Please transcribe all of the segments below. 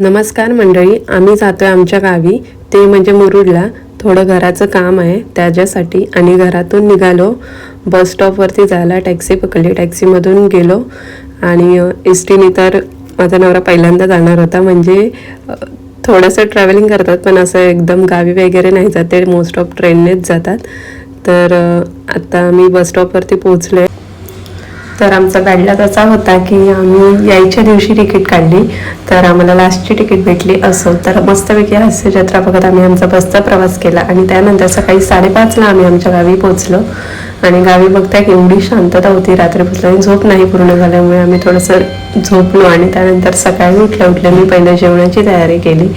नमस्कार मंडळी आम्ही जातो आहे आमच्या गावी. ते म्हणजे मुरुडला. थोडं घराचं काम आहे त्याच्यासाठी आणि घरातून निघालो. बस स्टॉपवरती जायला टॅक्सी पकडली. टॅक्सीमधून गेलो. आणि एस टीने तर माझा नवरा पहिल्यांदा जाणार होता. म्हणजे थोडंसं ट्रॅव्हलिंग करतात पण असं एकदम गावी वगैरे नाही जाते. मोस्ट ऑफ ट्रेननेच जातात. तर आत्ता आता मी बस स्टॉपवरती पोहोचले तर आमचा बॅडला तसा होता की आम्ही यायच्या दिवशी तिकीट काढली. तर आम्हाला लास्टची तिकीट भेटली असो. तर मस्तपैकी हास्य जत्रा बघत आम्ही आमचा बसचा प्रवास केला. आणि त्यानंतर सकाळी साडेपाचला आम्ही आमच्या गावी पोहोचलो. आणि गावी बघताय की एवढी शांतता होती रात्रीपासून. आणि झोप नाही पूर्ण झाल्यामुळे आम्ही थोडंसं झोपलो. आणि त्यानंतर सकाळी उठल्या उठल्या मी पहिले जेवणाची तयारी केली.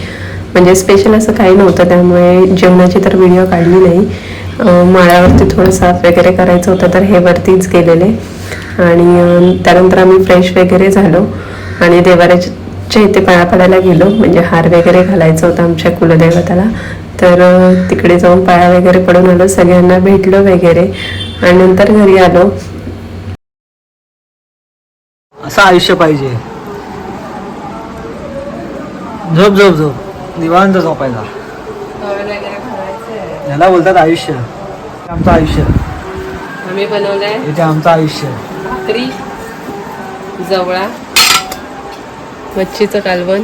म्हणजे स्पेशल असं काही नव्हतं. त्यामुळे जेवणाची तर व्हिडिओ काढली नाही. माळ्यावरती थोडं साफ वगैरे करायचं होतं तर हे वरतीच गेलेले. आणि त्यानंतर आम्ही फ्रेश वगैरे झालो. आणि देवाऱ्याच्या इथे पाया पडायला गेलो. म्हणजे हार वगैरे घालायचं होतं आमच्या कुलदैवताला. तर तिकडे जाऊन पाया वगैरे पडून आलो. सगळ्यांना भेटलो वगैरे. आणि नंतर घरी आलो. असं आयुष्य पाहिजे. झोप झोप झोप. निवांत झोपायला. याला बोलतात आयुष्य. आमचं आयुष्य. आम्ही बनवलंय. इथे आमचं आयुष्य. भाकरी जवळा मच्छीचं कालवण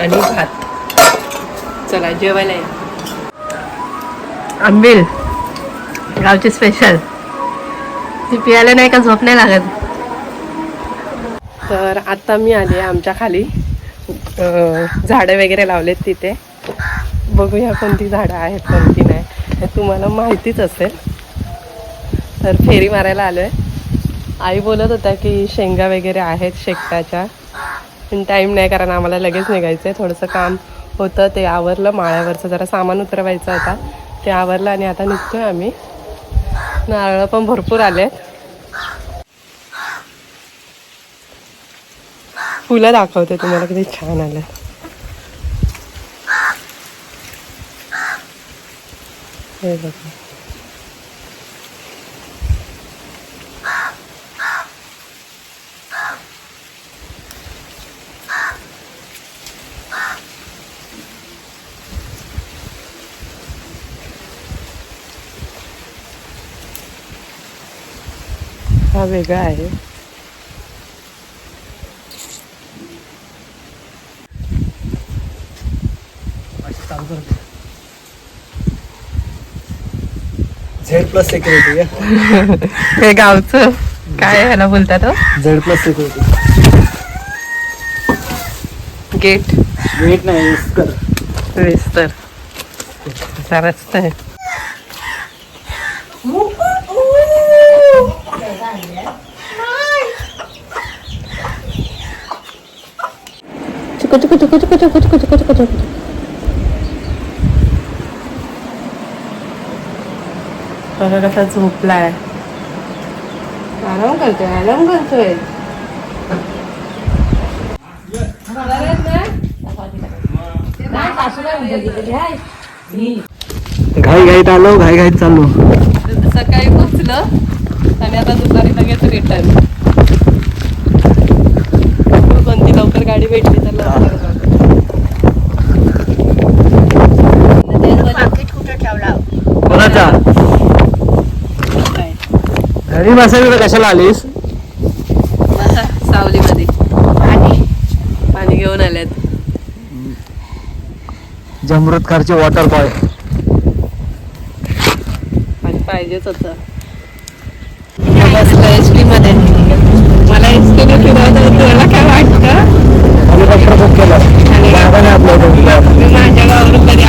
आणि भात. चला जेवायला या. आंबील गावची स्पेशल ती पियाला नाही का झोप नाही लागत? तर आता मी आली आहे आमच्या खाली. झाडं वगैरे लावलेत तिथे. बघूया कोणती झाडं आहेत कोणती नाही. हे तुम्हाला माहितीच असेल. तर फेरी मारायला आलो आहे आई बोलत होत्या की शेंगा वगैरे आहेत शेकटाच्या पण टाईम नाही कारण आम्हाला लगेच निघायचं आहे थोडंसं काम होतं ते आवरलं. माळ्यावरचं जरा सामान उतरवायचं होता. ते आवरलं आणि आता निघतोय आम्ही. नारळ पण भरपूर आले फुलं दाखवते तुम्हाला किती छान आलं हे बघा. हा वेगळा आहे. झेड प्लस सिक्युरिटी हे गावचं काय ह्याला बोलतात? Z plus security gate. Wait नाही विस्तर असा रस्ता आहे. कसा झोपलाय. आराम करतोय आराम करतोय. घाई घाईत आलो घाई घाईत चाललो. सकाळी पोचलं आणि आता दुपारी लगेच रिटर्न कोणती लवकर गाडी भेटली तर. कोणाचा? घरी बसायला कशाला आलीस? बसा, सावलीमध्ये. पाणी घेऊन आल्यात. जमृतकारचे वॉटर बॉय पाणी पाहिजेच होतं. राष्ट्रभूत केलं माझ्या गावावरून कधी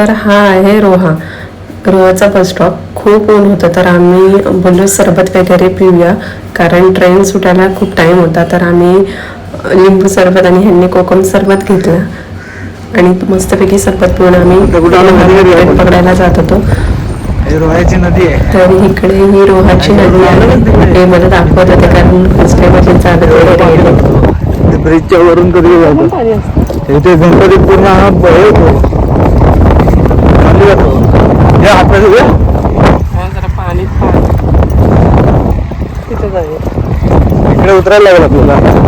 तर हा आहे रोहा. रोहाचा बस स्टॉप खूप ऊन होतं तर आम्ही बोललो सरबत वगैरे पिऊया. कारण ट्रेन सुटायला खूप टाईम होता तर आम्ही लिंबू सरबत आणि ह्यांनी कोकम सरबत घेतला. आणि मस्तपैकी सरबत पिऊन आम्ही पकडायला जात होतो. रोहायची नदी आहे. तर इकडे ही रोहाची नदी आहे. ते मला दाखवत होते कारण फर्स्ट टाइम ब्रिजच्या वरून कधी इथे गणपती पूर्ण हा ब- हे होतो. खाली जातो हे आपल्याला हे? पाणी इकडे उतरायला लागलं आपल्याला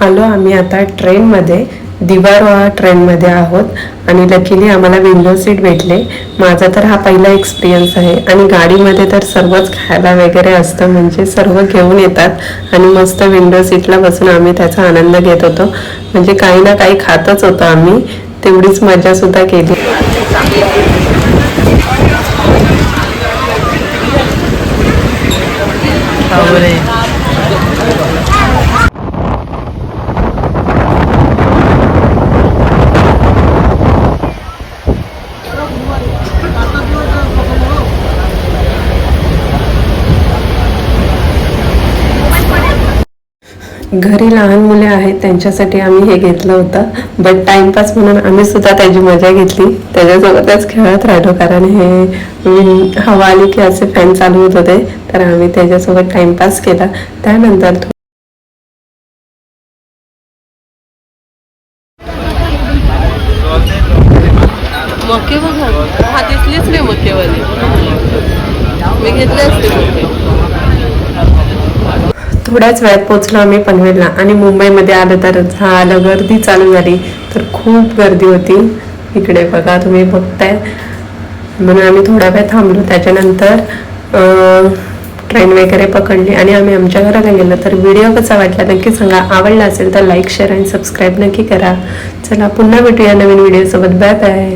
आलो आम्ही आता ट्रेनमध्ये दिवारोहा ट्रेनमध्ये आहोत आणि लकीली आम्हाला विंडो सीट भेटले. माझा तर हा पहिला एक्सपिरियन्स आहे. आणि गाडीमध्ये तर सर्वच खायला वगैरे असतं म्हणजे सर्व घेऊन येतात. आणि मस्त विंडो सीटला बसून आम्ही त्याचा आनंद घेत होतो. म्हणजे काही ना काही खातच होतो आम्ही. तेवढीच मजा सुद्धा केली. घरी लहान मुले आहेत त्यांच्यासाठी आम्ही हे घेतलं होतं. बट टाइमपास म्हणून आम्ही सुद्धा त्याची मजा घेतली. त्याच्यासोबतच खेळत राहिलो कारण हे हवा आली की असे फॅन चालू होत होते. तर आम्ही त्याच्यासोबत टाइमपास केला. त्यानंतर थो- मके बघा हा दिसलीच नाही मकेवाली मी घेतले असते मके थोड्याच वेळात पोचलो आम्ही पनवेलला आणि मुंबईमध्ये आलं तर झालं गर्दी चालू झाली. तर खूप गर्दी होती. इकडे बघा तुम्ही बघताय. म्हणून आम्ही थोडा वेळ थांबलो. त्याच्यानंतर ट्रेन वगैरे पकडली आणि आम्ही आमच्या घराला गेलो. तर व्हिडिओ कसा वाटला नक्की सांगा. आवडला असेल तर लाईक शेअर आणि सबस्क्राईब नक्की करा. चला पुन्हा भेटूया नवीन व्हिडिओसोबत बाय बाय